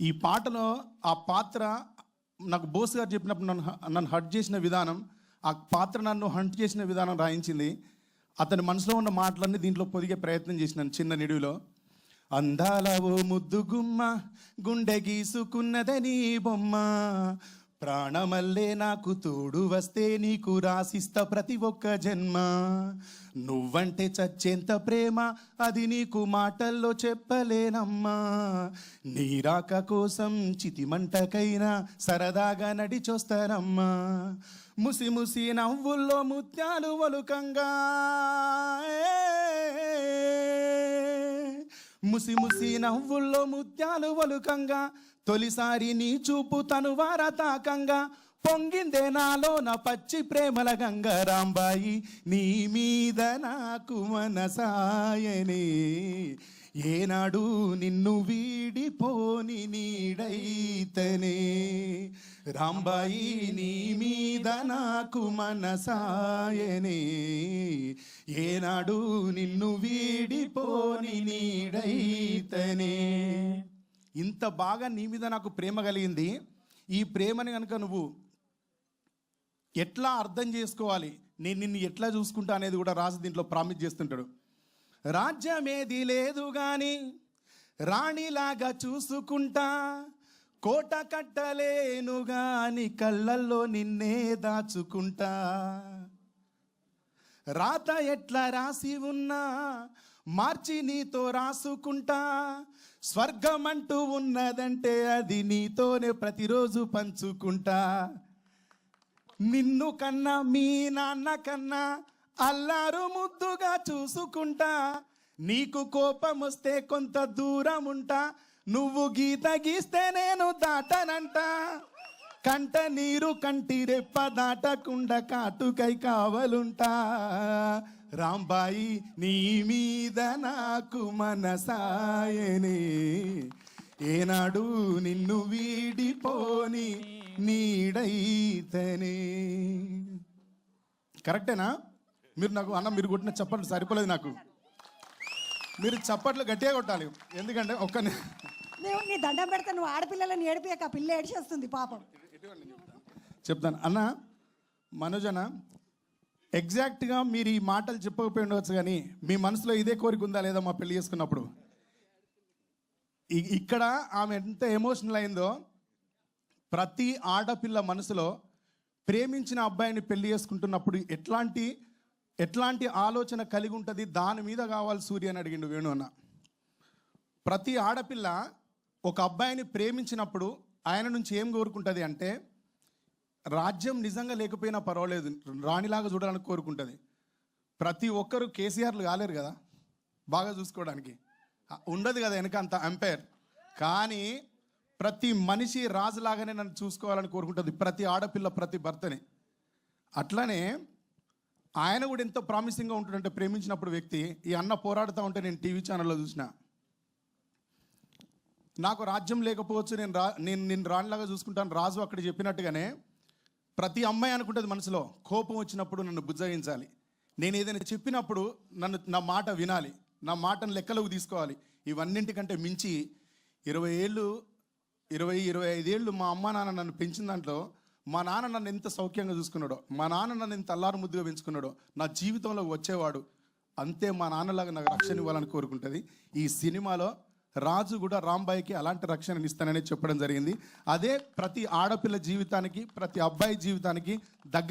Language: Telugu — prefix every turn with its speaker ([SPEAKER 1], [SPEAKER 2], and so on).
[SPEAKER 1] ఈ పాటలో ఆ పాత్ర నాకు బోస్ గారు చెప్పినప్పుడు నన్ను నన్ను హట్ చేసిన విధానం ఆ పాత్ర నన్ను హంట్ చేసిన విధానం రాయించింది. అతని మనసులో ఉన్న మాటలన్నీ దీంట్లో పొదిగే ప్రయత్నం చేసినాను చిన్న నిడివిలో. అందాల ఓ ముద్దు గుమ్మ గుండె గీసుకున్నదని బొమ్మ. ప్రాణమల్లే నాకు తోడు వస్తే నీకు రాసిస్తా ప్రతి ఒక్క జన్మ. నువ్వంటే చచ్చేంత ప్రేమ అది నీకు మాటల్లో చెప్పలేనమ్మా. నీ రాక కోసం చితిమంటకైనా సరదాగా నడిచొస్తారమ్మా ముసి ముసి నవ్వుల్లో ముత్యాలు వలుకంగా ముసి ముసి నవ్వుల్లో ముత్యాలు వలుకంగా తొలిసారి నీ చూపు తను తాకంగా. పొంగిందే నాలో నా పచ్చి ప్రేమల గంగ రాంబాయి నీ మీద నాకు మనసాయనే. ఏనాడు నిన్ను వీడిపోని నీడైతనే. రాంబాయి నీ మీద నాకు మనసాయనే. ఏనాడు నిన్ను వీడిపోని నీడైతనే. ఇంత బాగా నీ మీద నాకు ప్రేమ కలిగింది. ఈ ప్రేమని కనుక నువ్వు ఎట్లా అర్థం చేసుకోవాలి? నేను నిన్ను ఎట్లా చూసుకుంటా అనేది కూడా రాజు దీంట్లో ప్రామిస్ చేస్తుంటాడు. రాజ్యమేది లేదు గాని రాణిలాగా చూసుకుంటా కోట కట్టలేను గాని కళ్ళల్లో నిన్నే దాచుకుంటా. రాత ఎట్లా రాసి ఉన్నా మార్చి నీతో రాసుకుంటా. స్వర్గం అంటూ ఉన్నదంటే అది నీతోనే ప్రతిరోజు పంచుకుంటా. నిన్ను కన్నా మీ నాన్న కన్నా అల్లారు ముద్దుగా చూసుకుంటా. నీకు కోపం వస్తే కొంత దూరం ఉంటా నువ్వు గీత గీస్తే నేను దాటనంట. కంట నీరు కంటి రెప్ప దాటకుండా కాటుకై కావలుంటా. రాంబాయి నీ మీద నాకు మనసాయనే. ఏనాడు నిన్ను వీడిపోని నీడైతనే. కరెక్టేనా? మీరు నాకు అన్న మీరు కొట్టిన చప్పట్లు సరిపోలేదు నాకు. మీరు చప్పట్లు గట్టిగా కొట్టాలి. ఎందుకంటే ఒక్క ని-
[SPEAKER 2] దండం పెడితే నువ్వు ఆడపిల్లలను ఏడిపియక ఆ పిల్ల ఏడిచేస్తుంది పాపం.
[SPEAKER 1] చెప్తాను. అన్న మనోజన ఎగ్జాక్ట్గా మీరు ఈ మాటలు చెప్పకపోయి ఉండవచ్చు కానీ మీ మనసులో ఇదే కోరిక ఉందా లేదా మా పెళ్ళి చేసుకున్నప్పుడు? ఇక్కడ ఆమె ఎంత ఎమోషనల్ అయిందో ప్రతి ఆడపిల్ల మనసులో ప్రేమించిన అబ్బాయిని పెళ్ళి చేసుకుంటున్నప్పుడు ఎట్లాంటి ఎట్లాంటి ఆలోచన కలిగి ఉంటుంది? దాని మీద కావాలి సూర్య అని అడిగిండు వేణు అన్న ప్రతి ఆడపిల్ల ఒక అబ్బాయిని ప్రేమించినప్పుడు ఆయన నుంచి ఏం కోరుకుంటుంది అంటే రాజ్యం నిజంగా లేకపోయినా పర్వాలేదు రాణిలాగా చూడాలని కోరుకుంటుంది. ప్రతి ఒక్కరు కేసీఆర్లు కాలేరు కదా బాగా చూసుకోవడానికి. ఉండదు కదా వెనక అంత అంపైర్. కానీ ప్రతి మనిషి రాజులాగానే నన్ను చూసుకోవాలని కోరుకుంటుంది ప్రతి ఆడపిల్ల ప్రతి భర్తని. అట్లనే ఆయన కూడా ఎంతో ప్రామిసింగ్గా ఉంటుందంటే ప్రేమించినప్పుడు వ్యక్తి ఈ అన్న పోరాడుతూ ఉంటే నేను టీవీ ఛానల్లో చూసిన. నాకు రాజ్యం లేకపోవచ్చు నేను రా నేను నేను రాణిలాగా చూసుకుంటాను రాజు అక్కడ చెప్పినట్టుగానే ప్రతి అమ్మాయి అనుకుంటుంది మనసులో కోపం వచ్చినప్పుడు నన్ను బుజ్జగించాలి. నేను ఏదైనా చెప్పినప్పుడు నన్ను నా మాట వినాలి. నా మాటను లెక్కలోకి తీసుకోవాలి. ఇవన్నింటికంటే మించి ఇరవై ఏళ్ళు ఇరవై ఇరవై ఐదేళ్ళు మా అమ్మ నాన్న నన్ను పెంచిన దాంట్లో మా నాన్న నన్ను ఎంత సౌఖ్యంగా చూసుకున్నాడో మా నాన్న నన్ను ఎంత అల్లారు ముద్దుగా పెంచుకున్నాడో నా జీవితంలో వచ్చేవాడు అంతే మా నాన్నలాగా నాకు రక్షణ ఇవ్వాలని కోరుకుంటుంది. ఈ సినిమాలో రాజు కూడా రాంబాయికి అలాంటి రక్షణ ఇస్తానని చెప్పడం జరిగింది. అదే ప్రతి ఆడపిల్ల జీవితానికి ప్రతి అబ్బాయి జీవితానికి దగ్గర